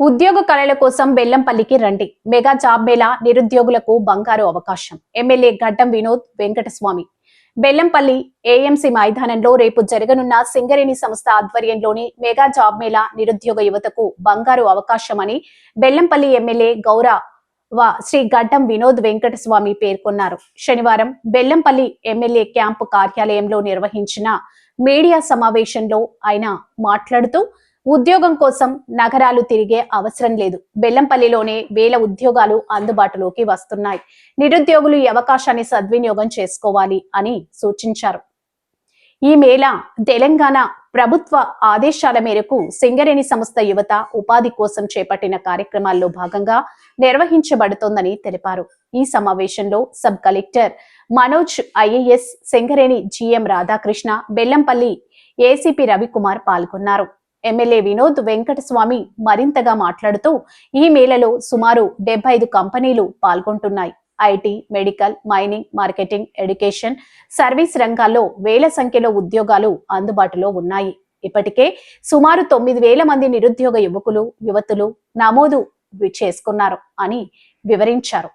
ఉద్యోగ కళల కోసం బెల్లంపల్లికి రండి. మెగా జాబ్ మేళా నిరుద్యోగులకు బంగారు అవకాశం. ఎమ్మెల్యే గడ్డం వినోద్ వెంకటస్వామి. బెల్లంపల్లి ఏఎంసీ మైదానంలో రేపు జరగనున్న సింగరేణి సంస్థ ఆధ్వర్యంలోని మెగా జాబ్ మేళా నిరుద్యోగ యువతకు బంగారు అవకాశమని బెల్లంపల్లి ఎమ్మెల్యే గౌరవ శ్రీ గడ్డం వినోద్ వెంకటస్వామి పేర్కొన్నారు. శనివారం బెల్లంపల్లి ఎమ్మెల్యే క్యాంపు కార్యాలయంలో నిర్వహించిన మీడియా సమావేశంలో ఆయన మాట్లాడుతూ ఉద్యోగం కోసం నగరాలు తిరిగే అవసరం లేదు. బెల్లంపల్లిలోనే వేల ఉద్యోగాలు అందుబాటులోకి వస్తున్నాయి. నిరుద్యోగులు ఈ అవకాశాన్ని సద్వినియోగం చేసుకోవాలి అని సూచించారు. ఈ మేళ తెలంగాణ ప్రభుత్వ ఆదేశాల మేరకు సింగరేణి సంస్థ యువత ఉపాధి కోసం చేపట్టిన కార్యక్రమాల్లో భాగంగా నిర్వహించబడుతోందని తెలిపారు. ఈ సమావేశంలో sub collector Manoj IAS Singareni GM Radhakrishna Bellampalli ACP Ravikumar పాల్గొన్నారు. ఎమ్మెల్యే వినోద్ వెంకటస్వామి మరింతగా మాట్లాడుతూ ఈ మేళలో సుమారు డెబ్బై ఐదు కంపెనీలు పాల్గొంటున్నాయి. IT medical mining marketing education service రంగాల్లో వేల సంఖ్యలో ఉద్యోగాలు అందుబాటులో ఉన్నాయి. ఇప్పటికే సుమారు తొమ్మిది వేల మంది నిరుద్యోగ యువకులు యువతులు నమోదు చేసుకున్నారు అని వివరించారు.